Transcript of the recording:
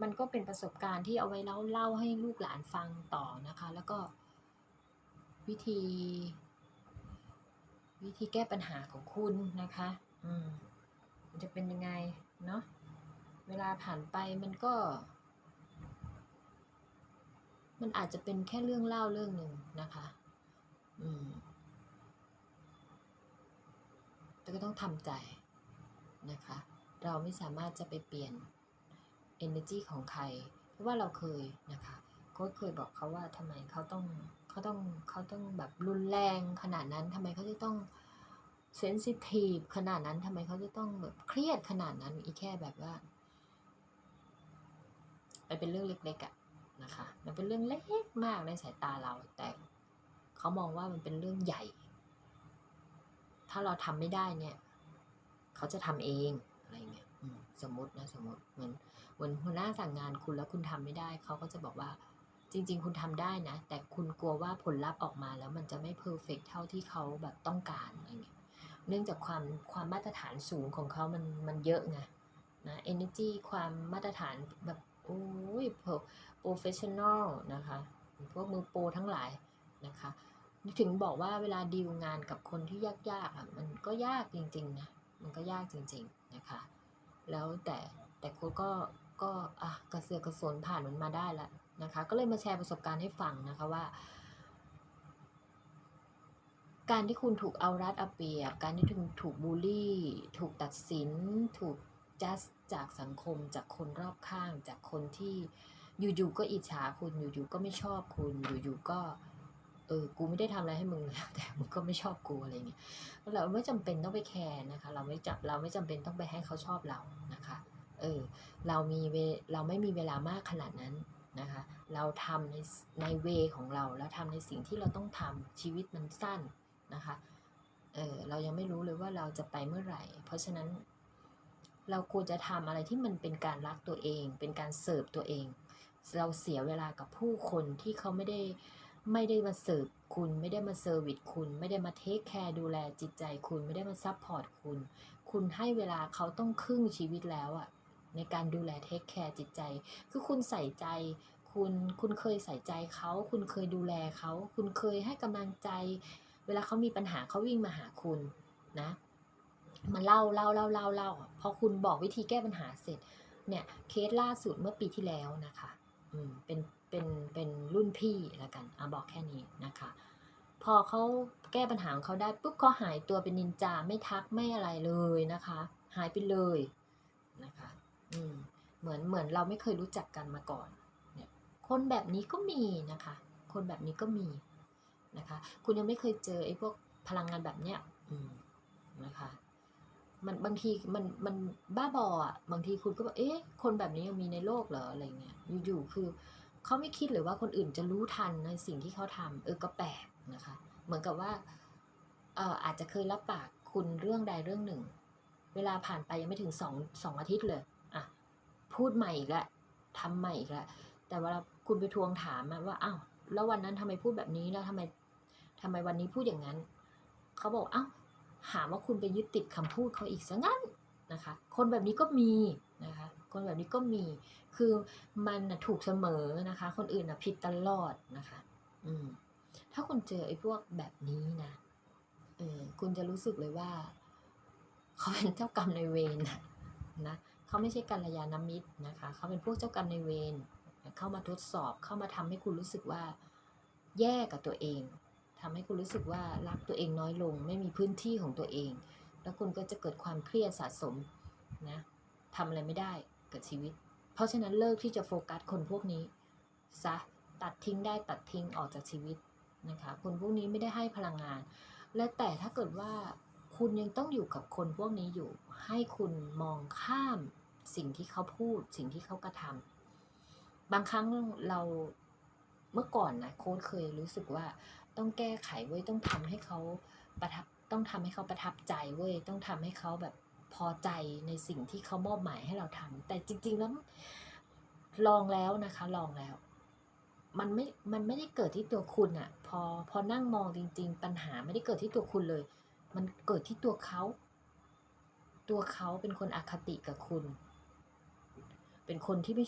มันก็เป็นประสบการณ์ที่เอาไว้เล่าเล่าให้ลูกหลานฟังต่อนะคะ แล้วก็วิธี วิธีแก้ปัญหาของคุณนะคะ อืมมันจะเป็นยังไงเนาะเวลาผ่านไปมันก็ มันอาจจะเป็นแค่เรื่องเล่าเรื่องหนึ่งนะคะ อืมแต่ก็ต้องทำใจนะคะ เราไม่สามารถจะไปเปลี่ยน energy ของใคร เพราะว่าเราเคยนะคะโค้ชเคยบอกเขาว่าทำไมเขาต้องเขาต้องเขาต้องแบบรุนแรงขนาดนั้นทำไมเขาจะต้องเซนซิทีฟขนาดนั้นทำไมเขาจะต้องแบบเครียดขนาดนั้นอีแค่แบบว่ามันเป็นเรื่องเล็กๆอะนะคะ มันเป็นเรื่องเล็กมากในสายตาเรา แต่เขามองว่ามันเป็นเรื่องใหญ่ ถ้าเราทำไม่ได้เนี่ย เขาจะทำเองอะไรเงี้ย สมมตินะสมมติเหมือนเหมือนหัวหน้าสั่งงานคุณแล้วคุณทำไม่ได้ เขาก็จะบอกว่าจริง ๆ คุณทำได้นะ แต่คุณกลัวว่าผลลัพธ์ออกมาแล้วมันจะไม่เพอร์เฟกเท่าที่เขาแบบต้องการอะไรเงี้ยเนื่องจากความความมาตรฐานสูงของเขามันมันเยอะไงนะ energy ความมาตรฐานแบบโอ้ย professional นะคะพวกมือโปรทั้งหลายนะคะถึงบอกว่าเวลาดีลงานกับคนที่ยากๆอะมันก็ยากจริงๆนะมันก็ยากจริง ๆนะคะ แล้วแต่แต่โค้ดก็ก็อะกระเสือกกระสนผ่านมันมาได้ล้วนะคะ ก็เลยมาแชร์ประสบการณ์ให้ฟังนะคะว่า การที่คุณถูกเอารัดเอาเปรียบ การที่คุณถูกบูลลี่ ถูกตัดสิน ถูกจัดจากสังคมจากคนรอบข้าง จากคนที่อยู่ๆก็อิจฉาคุณอยู่ๆก็ไม่ชอบคุณอยู่ๆก็ ออกูไม่ได้ทำอะไรให้มึงเลยแต่มึงก็ไม่ชอบกูอะไรเงี้ยเราไม่จำเป็นต้องไปแคร์นะคะ เราไม่จับเราไม่จำเป็นต้องไปให้เขาชอบเรานะคะเออเรามีเวเราไม่มีเวลามากขนาดนั้นนะคะ เราทำในในเวของเราแล้วทำในสิ่งที่เราต้องทำชีวิตมันสั้นนะคะเออเรายังไม่รู้เลยว่าเราจะไปเมื่อไหร่ เพราะฉะนั้น เราควรจะทำอะไรที่มันเป็นการรักตัวเอง เป็นการเสิร์ฟตัวเอง เราเสียเวลากับผู้คนที่เขาไม่ได้ ไม่ได้มาเสิร์ฟคุณไม่ได้มาเซอร์วิสคุณ ไม่ได้มาเทคแคร์ดูแลจิตใจคุณไม่ได้มาซัพพอร์ตคุณ คุณให้เวลาเขาต้องครึ่งชีวิตแล้วอะในการดูแลเทคแคร์จิตใจ คือคุณใส่ใจ คุณคุณเคยใส่ใจเขา คุณเคยดูแลเขา คุณเคยให้กำลังใจ เวลาเขามีปัญหาเขาวิ่งมาหาคุณนะมาเล่าเล่าเล่าเล่าเล่าพอคุณบอกวิธีแก้ปัญหาเสร็จเนี่ยเคสล่าสุดเมื่อปีที่แล้วนะคะ อืมเป็น เป็นเป็นรุ่นพี่ละกันอะบอกแค่นี้นะคะ พอเขาแก้ปัญหาของเขาได้ปุ๊บเขาหายตัวเป็นนินจาไม่ทักไม่อะไรเลยนะคะ หายไปเลยนะคะอืมเหมือนเหมือนเราไม่เคยรู้จักกันมาก่อนเนี่ยคนแบบนี้ก็มีนะคะ คนแบบนี้ก็มีนะคะ คุณยังไม่เคยเจอไอ้พวกพลังงานแบบเนี้ยอืมนะคะมันบางทีมันมันบ้าบออะบางทีคุณก็แบบเอ๊ะคนแบบนี้ยังมีในโลกเหรออะไรเงี้ยอยู่ๆคือ เขาไม่คิดเลยว่าคนอื่นจะรู้ทันในสิ่งที่เขาทำเออก็แปลกนะคะ เหมือนกับว่าเอ่ออาจจะเคยรับปากคุณเรื่องใดเรื่องหนึ่ง เวลาผ่านไปยังไม่ถึงสองสองอาทิตย์เลยอะพูดใหม่อีกแล้วทำใหม่อีกแล้วแต่เวลาคุณไปทวงถามว่าอ้าวแล้ววันนั้นทำไมพูดแบบนี้แล้วทำไมทำไมวันนี้พูดอย่างนั้นเขาบอกอ้าวหาว่าคุณไปยึดติดคำพูดเขาอีกซะงั้นนะคะ คนแบบนี้ก็มี คนแบบนี้ก็มี คือมันถูกเสมอนะคะ คนอื่นผิดตลอดนะคะ อืม ถ้าคุณเจอไอ้พวกแบบนี้นะเออคุณจะรู้สึกเลยว่า เขาเป็นเจ้ากรรมในเวรนะนะเขาไม่ใช่กัลยาณมิตรนะคะ เขาเป็นพวกเจ้ากรรมในเวรเข้ามาทดสอบเข้ามาทำให้คุณรู้สึกว่า แย่กับตัวเองทำให้คุณรู้สึกว่ารักตัวเองน้อยลง ไม่มีพื้นที่ของตัวเอง แล้วคุณก็จะเกิดความเครียดสะสมนะทำอะไรไม่ได้ กับชีวิต เพราะฉะนั้นเลิกที่จะโฟกัสคนพวกนี้ซะตัดทิ้งได้ตัดทิ้งออกจากชีวิตนะคะคนพวกนี้ไม่ได้ให้พลังงาน และแต่ถ้าเกิดว่าคุณยังต้องอยู่กับคนพวกนี้อยู่ ให้คุณมองข้ามสิ่งที่เขาพูด สิ่งที่เขากระทำบางครั้งเราเมื่อก่อนนะโค้ดเคยรู้สึกว่าต้องแก้ไขเว้ยต้องทำให้เขาประทับต้องทำให้เขาประทับใจเว้ยต้องทำให้เขาแบบ พอใจในสิ่งที่เขามอบหมายให้เราทำแต่จริง ๆ แล้วลองแล้วนะคะลองแล้ว มันไม่ มันไม่ได้เกิดที่ตัวคุณอะพอพอนั่งมองจริง ๆ ปัญหาไม่ได้เกิดที่ตัวคุณเลย มันเกิดที่ตัวเขา ตัวเขาเป็นคนอคติกับคุณ เป็นคนที่ไม่